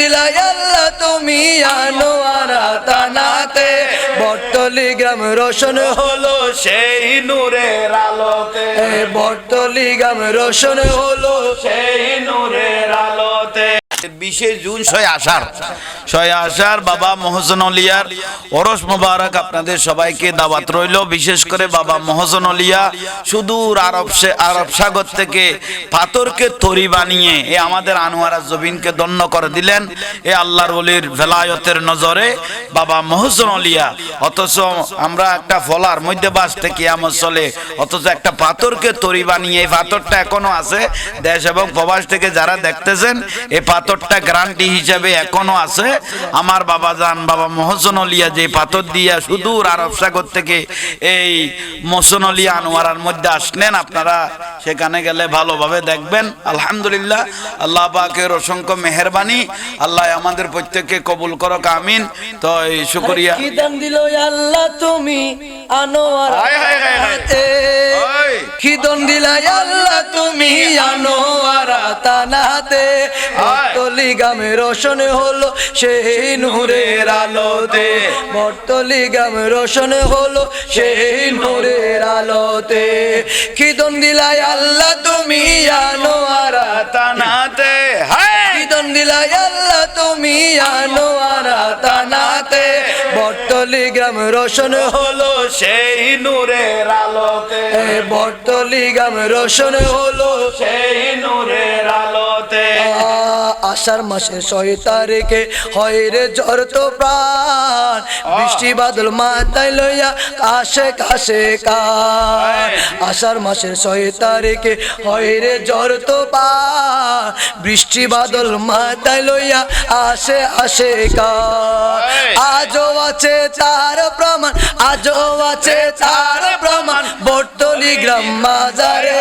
দিলাই আল্লাহ, তুমি আনো আরাতানাতে বটলি গ্রাম রোশন হলো সেই নূরের আলোতে। বটলি গ্রাম রোশন হলো সেই নূরের আলোতে। দাওয়াত বিশেষ করে বাবা অলিয়া সুদূর আরব সাগর থেকে পাথরকে তরি বানিয়ে এ আমাদের আনোয়ারা জবিনকে করে দিলেন। এ আল্লাহর ভেলায়তের নজরে বাবা মহসন অলিয়া, অথচ আমরা একটা ফলার মধ্যে বাঁচতে কিয়ামত চলে, অথচ একটা পাথরকে তরি বানিয়ে এই পাথরটা এখনও আছে। দেশ এবং প্রবাস থেকে যারা দেখতেছেন এই পাথরটা গ্যারান্টি হিসাবে এখনও আছে। আমার বাবা যান বাবা মহসন অলিয়া যে পাথর দিয়া সুদূর আরব সাগর থেকে এই মোহসন অলিয়া আনোয়ারার মধ্যে আসলেন আপনারা সেখানে গেলে ভালোভাবে দেখবেন। আলহামদুলিল্লাহ আল্লাহ পাকের অসংখ্য মেহরবানি। আল্লাহ আমাদের প্রত্যেককে কবুল করক আমিন। তো এই শুকরিয়া। আল্লাহ তুমি আনোয়ারা। কি দন দিলাই আল্লাহ তুমি আনোয়ারা তানাতে বটতলি গামে রোশন হলো সেই নূরের আলোতে। বটতলি গামে রোশন হলো সেই নূরের আলোতে। কি দন দিলাই আল্লাহ তুমি আনোয়ারা তানাতে হায়। বিদন দিলাই তুমি আনোয়ারা তানাতে বটতলি গ্রাম রোশন হলো সেই নূরের আলোতে। বটতলি গ্রাম রোশন হলো সেই নূরের আলোতে। আষাঢ় মাসে ছয় তারিখে হয় রে জ্বর তো প্রাণ। বৃষ্টি বাদল মাথায় লইয়া কাশে কাশে কান। আষাঢ় মাসের ছয় তারিখে হয় রে জ্বর তো প্রাণ বৃষ্টি বাদল মাথায় লইয়া আসে আসে আজও আছে তার প্রমাণ আজও আছে তার প্রমাণ বটতলি গ্রাম মাজারে।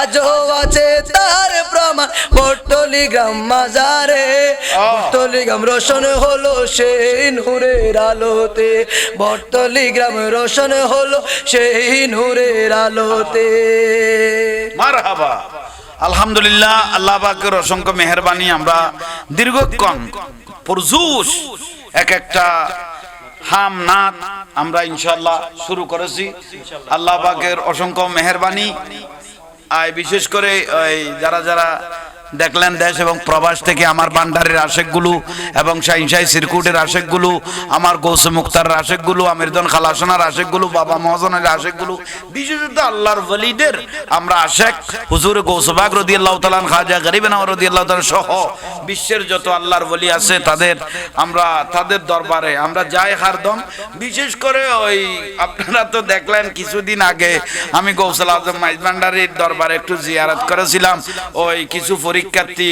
আজও আছে তার প্রমাণ বটতলি গ্রাম মাজারে। বটতলি গ্রাম রোশন হলো সেই নূরের আলোতে। বটতলি গ্রাম রোশন হলো সেই নূরের আলোতে। মারহাবা। আলহামদুলিল্লাহ, আল্লাহ পাকের অসংখ্য মেহরবানি আমরা দীর্ঘক্ষণ পুরজুস এক একটা হাম নাত আমরা ইনশাল্লাহ শুরু করেছি। আল্লাহ পাকের অসংখ্য মেহরবানি। আর বিশেষ করে যারা যারা দেখলেন দেশ এবং প্রবাস থেকে আমার বান্ডারের আশেকগুলো এবং শাহিনশাহী সিরকুটের আশেকগুলো, আমার গৌসে মুক্তার আশেকগুলো আমিরদন খালাসনার আশেকগুলো, বাবা মহাজনের আশেকগুলো। বিশেষত আল্লাহর ওয়ালিদের আমরা আশেক, হুজুর গৌসবাগ রদি আল্লাহ তালান খাজা গরিব নাওয়ার রদি আল্লাহ তালান সহ বিশ্বের যত আল্লাহর ওয়ালি আছে তাদের, আমরা তাদের দরবারে আমরা যাই হারদম বিশেষ করে ওই আপনারা তো দেখলেন কিছুদিন আগে আমি গৌসাল আজম মাইজ ভান্ডারির দরবারে একটু জিয়ারত করেছিলাম। ওই কিছু পরীক্ষার্থী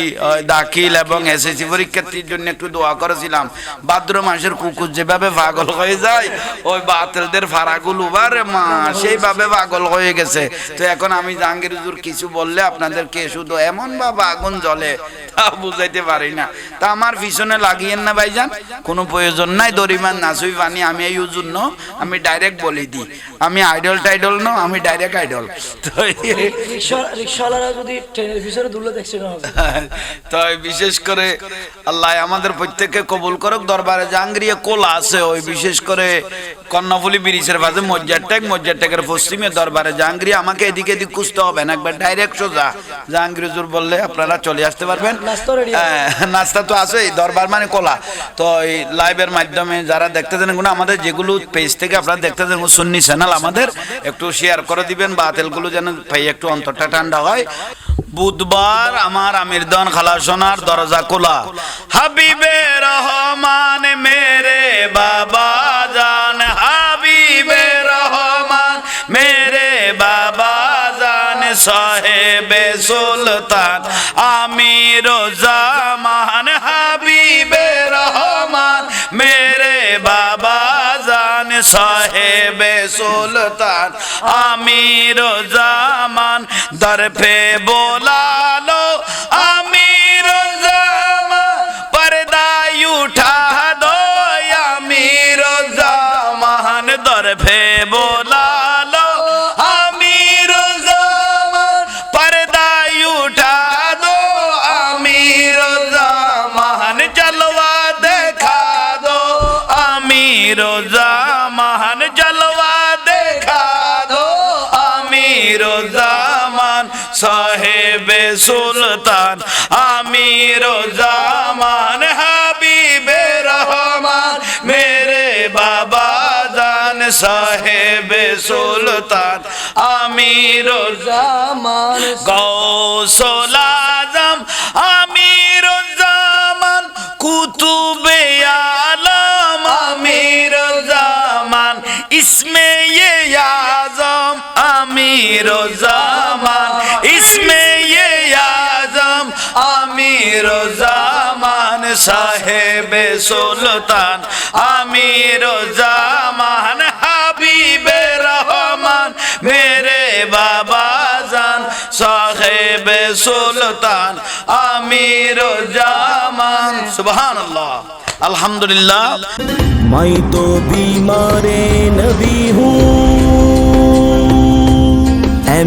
দাখিল এবং এসএসসি পরীক্ষার্থীর জন্য একটু দোয়া করেছিলাম। ভাদ্র মাসের কুকুর যেভাবে পাগল হয়ে যায়, ওই বাতিলদের ফাড়াগুলো বারে মা, সেইভাবে পাগল হয়ে গেছে। তো এখন আমি জাহাঙ্গীর হুজুর কিছু বললে আপনাদেরকে শুধু এমন ভাবে আগুন জ্বলে, তা বুঝাইতে পারি না। তা আমার পিছনে লাগিয়েন না ভাইজান, কোনো প্রয়োজন নাই দরিমান নাসুই পানি আমি এই হুজুর ন আমি ডাইরেক্ট বলি দিই আমি আইডল টাইডল ন আমি ডাইরেক্ট আইডল তো রিক্সাওয়ালারা যদি ট্রেনের পিছনে দেখছে না হবে তো বিশেষ করে আল্লাহ আমাদের প্রত্যেককে কবুল করুক দরবারে জাহাঙ্গীরিয়া কোলা আছে ওই বিশেষ করে কর্ণফুলি ব্রিজের পাশে মজ্জারটেক মজ্জারটেকের পশ্চিমে দরবারে জাহাঙ্গীরি আমাকে এদিকে এদিক খুঁজতে হবে না একবার ডাইরেক্ট সোজা। জাহাঙ্গীর হুজুর বললে আপনারা চলে আসতে পারবেন। নাস্তা আছে? হ্যাঁ, নাস্তা তো আছেই দরবার মানে কোলা। তো এই লাইভের মাধ্যমে যারা দেখতে দেখতেছেন এগুলো আমাদের যেগুলো পেজ থেকে আপনারা দেখতেছেন এগুলো সুন্নি চ্যানেল আমাদের একটু শেয়ার করে দিবেন বা তেলগুলো যেন ভাই একটু অন্তরটা ঠান্ডা হয়। বুধবার আমার আমিরদন খালাসোনার দরজা খোলা। হাবিবে রহমান, মেরে বাবা জান। হাবিবে রহমান, মেরে বাবা জান। সাহেবে সুলতান, আমির জামান। হাবিবে রহমান, মেরে বাবা জান। সাহেবে সুলতান, আমির জামান। তরফে বোলালো আমির জামা পর্দাই উঠা দো আমির জামান তরফে বোলালো আমির জামা পর্দাই উঠা দো আমির জামান জলওয়া দেখা দো আমির জামান জলওয়া দেখা দো আমির জামান साहेब सुल्तान, आमिर जामान, हबीब रहमान, मेरे बाबा जान साहेब सुल्तान, आमिर जामान गौ सोलाजम आमिर जामान, कुतुबे आलम, आमिर जामान, इसमें ये আমির জামান ইসমে আজম আমির জামান সাহেবে সুলতান আমির জামান হাবিবে রহমান, মেরে বাবা জান সাহেবে সুলতান আমির জামান সুবহানাল্লাহ, আলহামদুলিল্লাহ। মাই তো বিমারে নবী হু